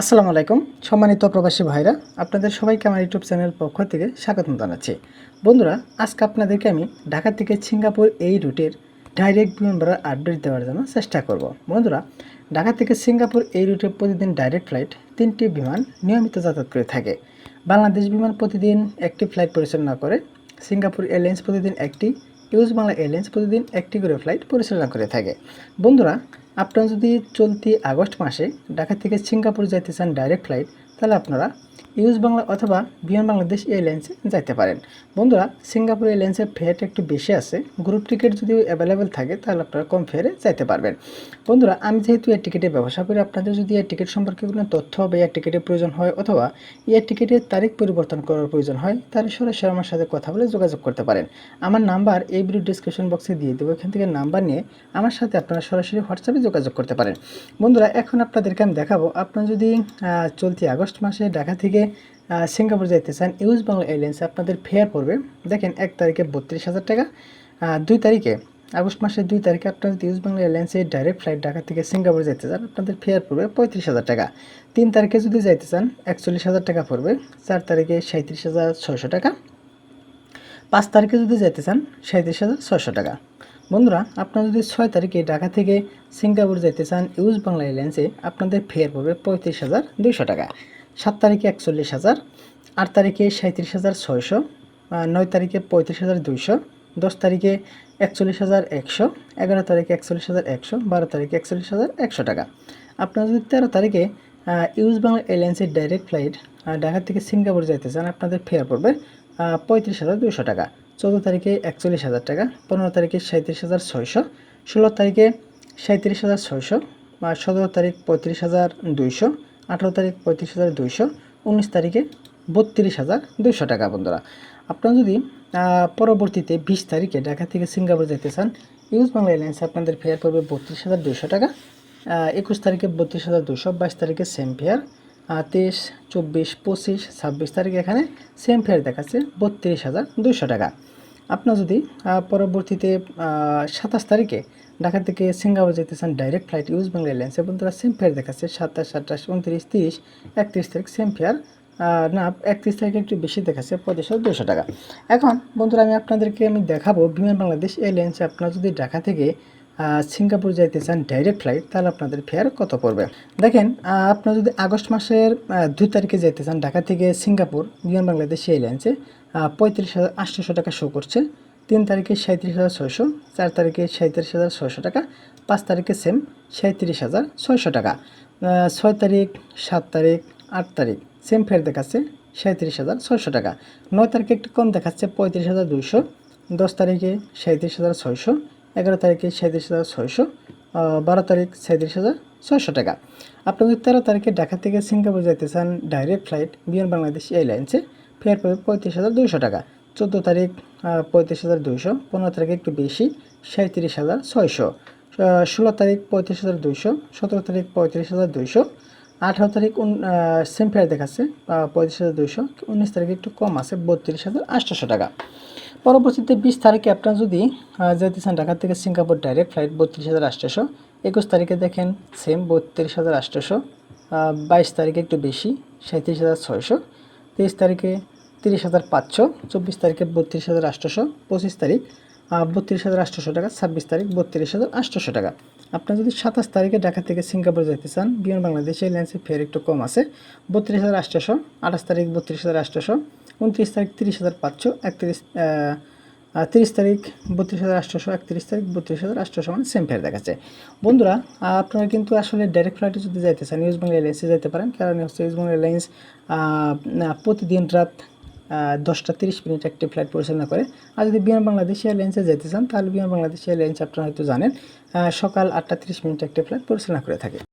আসসালামু আলাইকুম, সম্মানিত প্রবাসী ভাইরা, আপনাদের সবাইকে আমার ইউটিউব চ্যানেল পক্ষ থেকে স্বাগতম জানাচ্ছি। বন্ধুরা, আজকে আপনাদেরকে আমি ঢাকা থেকে সিঙ্গাপুর এই রুটের ডাইরেক্ট বিমান ভাড়ার আপডেট দেওয়ার জন্য চেষ্টা করব। বন্ধুরা, ঢাকা থেকে সিঙ্গাপুর এই রুটে প্রতিদিন ডাইরেক্ট ফ্লাইট তিনটি বিমান নিয়মিত যাতায়াত করে থাকে। বাংলাদেশ বিমান প্রতিদিন একটি ফ্লাইট পরিচালনা করে, সিঙ্গাপুর এয়ারলাইন্স প্রতিদিন একটি ইউজ বাংলা এয়ারলাইন্স প্রতিদিন একটি করে ফ্লাইট পরিচালনা করে থাকে। বন্ধুরা, আপনারা যদি চলতি আগস্ট মাসে ঢাকা থেকে সিঙ্গাপুর যাইতে চান ডাইরেক্ট ফ্লাইট তাহলে আপনারা ইউজ বাংলা অথবা বিমান বাংলাদেশ এয়ারলাইন্সে যাইতে পারেন। বন্ধুরা সিঙ্গাপুর এয়ারলাইন্সের ফেয়ারটা একটু বেশি আছে। গ্রুপ টিকিট যদি অ্যাভেলেবেল থাকে, তাহলে আপনারা কম ফেয়ারে যাইতে পারবেন। বন্ধুরা, আমি যেহেতু এয়ার টিকিটের ব্যবসা করি, আপনাদের যদি এয়ার টিকিট সম্পর্কে কোনো তথ্য বা এয়ার টিকিটের প্রয়োজন হয় অথবা এয়ার টিকিটের তারিখ পরিবর্তন করার প্রয়োজন হয়, তাহলে সরাসরি আমার সাথে কথা বলে যোগাযোগ করতে পারেন। আমার নাম্বার এই ভিডিও ডিসক্রিপশন বক্সে দিয়ে দেবো। এখান থেকে নাম্বার নিয়ে আমার সাথে আপনারা সরাসরি হোয়াটসঅ্যাপে যোগাযোগ করতে পারেন। বন্ধুরা, এখন আপনাদেরকে আমি দেখাবো, আপনারা যদি চলতি আগস্ট মাসে ঢাকা থেকে সিঙ্গাপুর যাইতে চান ইউজ বাংলা এয়ারলাইন্স আপনাদের ফেয়ার পড়বে। দেখেন, এক তারিখে বত্রিশ হাজার টাকা দুই তারিখে, আগস্ট মাসের দুই তারিখে আপনারা যদি ইউজ বাংলা এয়ারলাইন্সে ডাইরেক্ট ফ্লাইট ঢাকা থেকে সিঙ্গাপুর যেতে চান, আপনাদের ফেয়ার পড়বে পঁয়ত্রিশ হাজার টাকা। তিন তারিখে যদি যাইতে চান, একচল্লিশ হাজার টাকা পড়বে, চার তারিখে সাঁত্রিশ হাজার ছয়শো টাকা। পাঁচ তারিখে যদি যেতে চান সাঁত্রিশ হাজার ছয়শো টাকা। বন্ধুরা, আপনারা যদি ছয় তারিখে ঢাকা থেকে সিঙ্গাপুর যেতে চান ইউজ বাংলা এয়ারলাইন্সে, আপনাদের ফেয়ার পড়বে পঁয়ত্রিশ হাজার দুইশো টাকা। সাত তারিখে একচল্লিশ হাজার, আট তারিখে সাঁত্রিশ হাজার ছয়শো নয় তারিখে পঁয়ত্রিশ হাজার দুইশো, দশ তারিখে একচল্লিশ হাজার একশো, এগারো তারিখে একচল্লিশ হাজার একশো, বারো তারিখে একচল্লিশ হাজার একশো টাকা। আপনারা যদি তেরো তারিখে ইউজ বাংলা এয়ারলাইন্সের ডাইরেক্ট ফ্লাইট ঢাকা থেকে সিঙ্গাপুর যাইতে চান, আপনাদের ফেয়ার পড়বে পঁয়ত্রিশ হাজার দুশো টাকা। চৌদ্দ তারিখে একচল্লিশ হাজার টাকা, পনেরো তারিখে সাঁত্রিশ হাজার ছয়শো, ষোলো তারিখে সাঁত্রিশ হাজার ছয়শো সতেরো তারিখ পঁয়ত্রিশ হাজার দুইশো আঠেরো তারিখ পঁয়ত্রিশ হাজার দুইশো, উনিশ তারিখে বত্রিশ হাজার দুইশো টাকা, বন্ধুরা। আপনারা যদি পরবর্তীতে বিশ তারিখে ঢাকা থেকে সিঙ্গাপুর যেতে চান, ইউজ বাংলা এয়ারলাইন্স আপনাদের ফেয়ার পড়বে বত্রিশ হাজার দুইশো টাকা। একুশ তারিখে বত্রিশ হাজার দুশো বাইশ তারিখে সেম ফেয়ার তেইশ, চব্বিশ, পঁচিশ, ছাব্বিশ তারিখে এখানে সেম ফেয়ার দেখাচ্ছে বত্রিশ হাজার দুশো টাকা। আপনার যদি পরবর্তীতে সাতাশ তারিখে ঢাকা থেকে সিঙ্গাপুর যেতে চান ডাইরেক্ট ফ্লাইট ইউজ বাংলা এবং তারা সেম ফেয়ার দেখাচ্ছে, সাতাশ, আঠাশ, উনত্রিশ, তিরিশ, একত্রিশ তারিখ সেম ফেয়ার না, একত্রিশ তারিখে একটু বেশি দেখাচ্ছে পঁচিশশো দুশো টাকা। এখন, বন্ধুরা, আমি আপনাদেরকে আমি দেখাবো বিমান বাংলাদেশ এয়ারলাইন্সে আপনার যদি ঢাকা থেকে সিঙ্গাপুর যাইতে চান ডাইরেক্ট ফ্লাইট তাহলে আপনাদের ফেয়ার কত পড়বে? দেখেন আপনারা যদি আগস্ট মাসের দুই তারিখে যেতে চান ঢাকা থেকে সিঙ্গাপুর বিমান বাংলাদেশ এয়ারলাইন্সে পঁয়ত্রিশ হাজার আটশোশো টাকা শো করছে। তিন তারিখে সাঁত্রিশ হাজার ছয়শো, চার তারিখে সাঁত্রিশ হাজার ছয়শো টাকা, পাঁচ তারিখে সেম সাঁত্রিশ হাজার ছয়শো টাকা। ছয় তারিখ, সাত তারিখ, আট তারিখ সেম ফেয়ার দেখাচ্ছে সাঁত্রিশ হাজার ছয়শো টাকা। নয় তারিখে একটু কম দেখাচ্ছে পঁয়ত্রিশ হাজার দুইশো, দশ তারিখে সাঁত্রিশ হাজার ছয়শো এগারো তারিখে সাঁত্রিশ হাজার ছয়শো বারো তারিখ সাঁত্রিশ হাজার ছয়শো টাকা। আপনি যদি তেরো তারিখে ঢাকা থেকে সিঙ্গাপুর যেতে চান ডাইরেক্ট ফ্লাইট বিমান বাংলাদেশ এয়ারলাইন্সে ফেয়ার পাবে পঁয়ত্রিশ হাজার দুইশো টাকা। চোদ্দ তারিখ পঁয়ত্রিশ হাজার দুইশো, পনেরো তারিখে একটু বেশি সাঁত্রিশ হাজার ছয়শো। ষোলো তারিখ পঁয়ত্রিশ হাজার দুইশো, সতেরো তারিখ পঁয়ত্রিশ হাজার দুইশো, আঠারো তারিখ সেম ফেয়ার দেখাচ্ছে পঁয়ত্রিশ হাজার দুইশো, উনিশ তারিখে একটু কম আছে, বত্রিশ হাজার আটশোশো টাকা। পরবর্তীতে বিশ তারিখে আপনারা যদি যেতে চান ঢাকা থেকে সিঙ্গাপুর ডাইরেক্ট ফ্লাইট বত্রিশ হাজার আটশোশো একুশ তারিখে দেখেন সেম বত্রিশ হাজার আটশোশো বাইশ তারিখে একটু বেশি, সাঁত্রিশ হাজার ছয়শো, তেইশ তারিখে তিরিশ হাজার পাঁচশো, চব্বিশ তারিখে বত্রিশ হাজার আটশোশো পঁচিশ তারিখ বত্রিশ হাজার আটশোশো টাকা, ছাব্বিশ তারিখ বত্রিশ হাজার আটশোশো টাকা। আপনার যদি সাতাশ তারিখে ঢাকা থেকে সিঙ্গাপুর যেতে চান, বিমান বাংলাদেশ এয়ারলাইন্সের ফেয়ার একটু কম আছে, বত্রিশ হাজার আটশোশো আঠাশ তারিখ বত্রিশ হাজার আটশোশো উনত্রিশ তারিখ তিরিশ হাজার পাঁচশো একত্রিশ তিরিশ তারিখ বত্রিশ হাজার আটশোশো একত্রিশ তারিখ বত্রিশ হাজার আটশোশো মানে সেম ফেয়ার দেখাচ্ছে। বন্ধুরা, আপনারা কিন্তু আসলে ডাইরেক্ট ফ্লাইটে যদি যাইতে চান নিউজ বাংলা এয়ারলাইন্সে যেতে পারেন, কারণ হচ্ছে নিউজ বাংলা এয়ারলাইন্স প্রতিদিন রাত দশটা তিরিশ মিনিট একটি ফ্লাইট পরিচালনা করে। আর যদি বিমান বাংলাদেশ এয়ারলাইন্সে যেতে চান, তাহলে বিমান বাংলাদেশ এয়ারলাইন্স আপনারা হয়তো জানেন সকাল আটটা তিরিশ মিনিট একটি ফ্লাইট পরিচালনা করে থাকে।